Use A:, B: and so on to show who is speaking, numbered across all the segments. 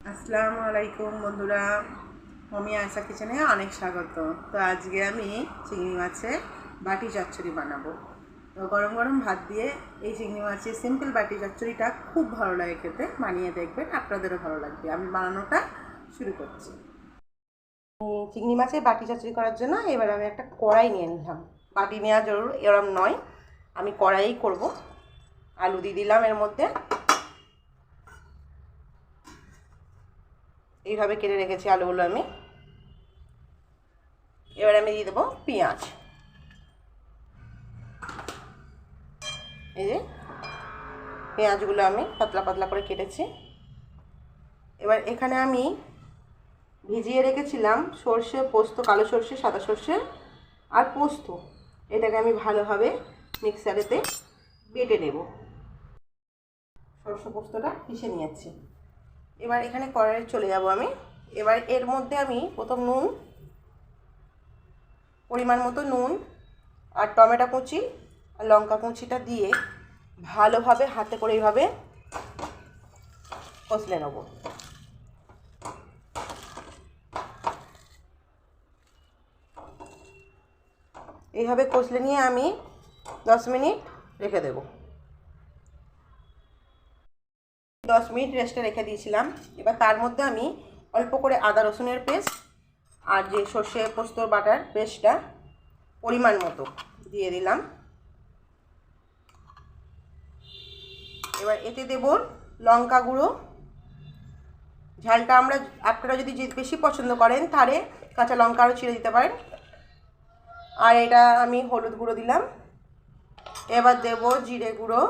A: আসসালামু আলাইকুম বন্ধুরা। মমি আয়সা কিচেনে অনেক স্বাগত। তো আজকে আমি চিংড়ি মাছের বাটি চচ্চড়ি বানাবো। তো গরম গরম ভাত দিয়ে এই চিংড়ি মাছের সিম্পল বাটি চচ্চড়িটা খুব ভালো লাগে খেতে। বানিয়ে দেখবেন, আপনাদেরও ভালো লাগবে। আমি বানানোটা শুরু করছি। চিংড়ি মাছের বাটি চচ্চড়ি করার জন্য এবার আমি একটা কড়াই নিয়ে নিলাম। বাটি নেওয়া জরুর, এরম নয়। আমি কড়াই করব। আলু দিয়ে দিলাম এর মধ্যে। এইভাবে কেটে রেখেছি আলুগুলো আমি। এবার আমি দিয়ে দেবো পেঁয়াজ। এই যে পেঁয়াজগুলো আমি পাতলা পাতলা করে কেটেছি। এবার এখানে আমি ভিজিয়ে রেখেছিলাম সর্ষে পোস্ত, কালো সর্ষে, সাদা সর্ষে আর পোস্ত। এটাকে আমি ভালোভাবে মিক্সারেতে বেটে নেব। সর্ষে পোস্তটা পিষে নিয়েছি। এবার এখানে কড়াই চলে যাব আমি। এবার এর মধ্যে আমি প্রথম নুন, পরিমাণ মতো নুন আর টমেটো কুচি আর লঙ্কা কুচিটা দিয়ে ভালোভাবে হাতে করে এইভাবে কষলে নেব। এইভাবে কষলে নিয়ে আমি দশ মিনিট রেখে দেবো। দশ মিনিট রেস্টে রেখে দিয়েছিলাম। এবার তার মধ্যে আমি অল্প করে আদা রসুনের পেস্ট আর যে সর্ষে পোস্তর বাটার পেস্টটা পরিমাণ মতো দিয়ে দিলাম। এবার এতে দেব লঙ্কা গুঁড়ো। ঝালটা আমরা আপনারা যদি বেশি পছন্দ করেন তাহলে কাঁচা লঙ্কা আরও ছিঁড়ে দিতে পারেন। আর এটা আমি হলুদ গুঁড়ো দিলাম। এবার দেব জিরে গুঁড়ো।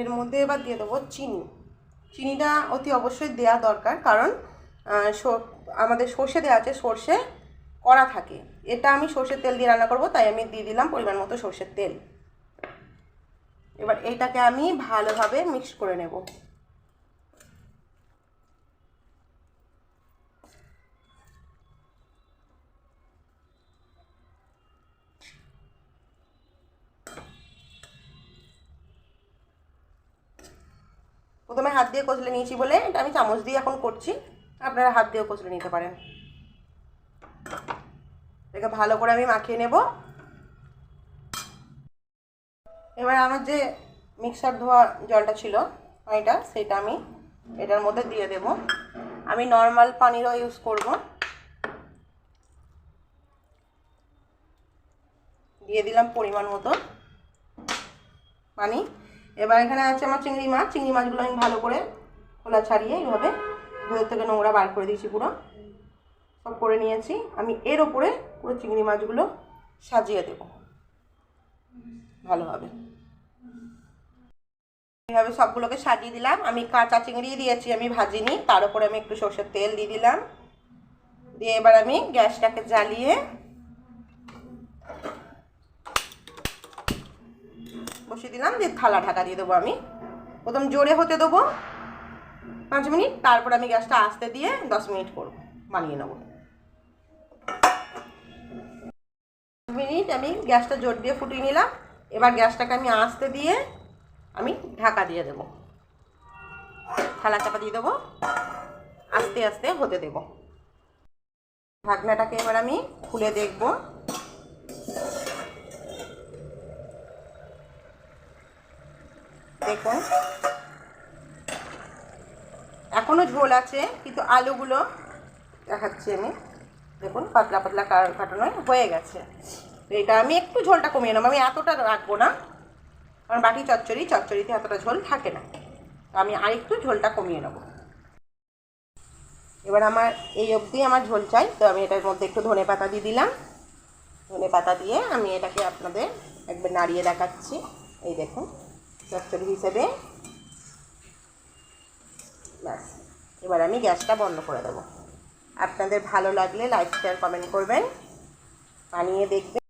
A: এর মধ্যে এবার দিয়ে দেবো চিনি। চিনিটা অতি অবশ্যই দেয়া দরকার, কারণ আমাদের সর্ষে দেওয়া আছে, সর্ষে করা থাকে। এটা আমি সর্ষের তেল দিয়ে রান্না করব, তাই আমি দিয়ে দিলাম পরিমাণ মতো সর্ষের তেল। এবার এইটাকে আমি ভালোভাবে মিক্স করে নেব প্রথমে হাত দিয়ে কচলে নিয়েছি বলে এটা আমি চামচ দিয়ে এখন করছি। আপনারা হাত দিয়েও কচলে নিতে পারেন। এটাকে ভালো করে আমি মাখিয়ে নেব। এবার আমার যে মিক্সার ধোয়া জলটা ছিল, পানিটা, সেটা আমি এটার মধ্যে দিয়ে দেব। আমি নর্মাল পানিরও ইউজ করব। দিয়ে দিলাম পরিমাণ মতো পানি। এবার এখানে আছে আমার চিংড়ি মাছ। চিংড়ি মাছগুলো আমি ভালো করে খোলা ছাড়িয়ে এইভাবে ভেতর থেকে নোংরা বার করে দিয়েছি পুরো। সব করে নিয়েছি। আমি এর ওপরে পুরো চিংড়ি মাছগুলো সাজিয়ে দেব। ভালোভাবে এইভাবে সবগুলোকে সাজিয়ে দিলাম। আমি কাঁচা চিংড়ি দিয়েছি, আমি ভাজিনি। তার উপরে আমি একটু সর্ষের তেল দিয়ে দিলাম। দিয়ে এবার আমি গ্যাসটাকে জ্বালিয়ে বসিয়ে দিলাম, দিয়ে থালা ঢাকা দিয়ে দেবো আমি। প্রথম জোরে হতে দেবো। পাঁচ মিনিট, তারপর আমি গ্যাসটা আস্তে দিয়ে দশ মিনিট করব, বানিয়ে নেব। মিনিট আমি গ্যাসটা জোর দিয়ে ফুটিয়ে নিলাম। এবার গ্যাসটাকে আমি আস্তে দিয়ে আমি ঢাকা দিয়ে দেবো। থালা চাপা দিয়ে দেবো। আস্তে আস্তে হতে দেব। ঢাকনাটাকে এবার আমি খুলে দেখব। দেখুন। এখনও ঝোল আছে, কিন্তু আলুগুলো দেখাচ্ছি আমি। দেখুন, পাতলা পাতলা কাটানো হয়ে গেছে। এটা আমি একটু ঝোলটা কমিয়ে নেব। আমি এতটা রাখব না, কারণ বাকি চচ্চড়ি, চচ্চড়িতে এতটা ঝোল থাকে না। আমি আরেকটু ঝোলটা কমিয়ে নেব। এবার আমার এই অবধি আমার ঝোল চাই। তো আমি এটার মধ্যে একটু ধনে পাতা দিয়ে দিলাম। ধনে পাতা দিয়ে আমি এটাকে আপনাদের একবার নাড়িয়ে দেখাচ্ছি। এই দেখুন। চচ্চড়ি হিসেবে ব্যাস, এবার আমি গ্যাসটা বন্ধ করে দেবো। আপনাদের ভালো লাগলে লাইক শেয়ার কমেন্ট করবেন। বানিয়ে দেখবেন।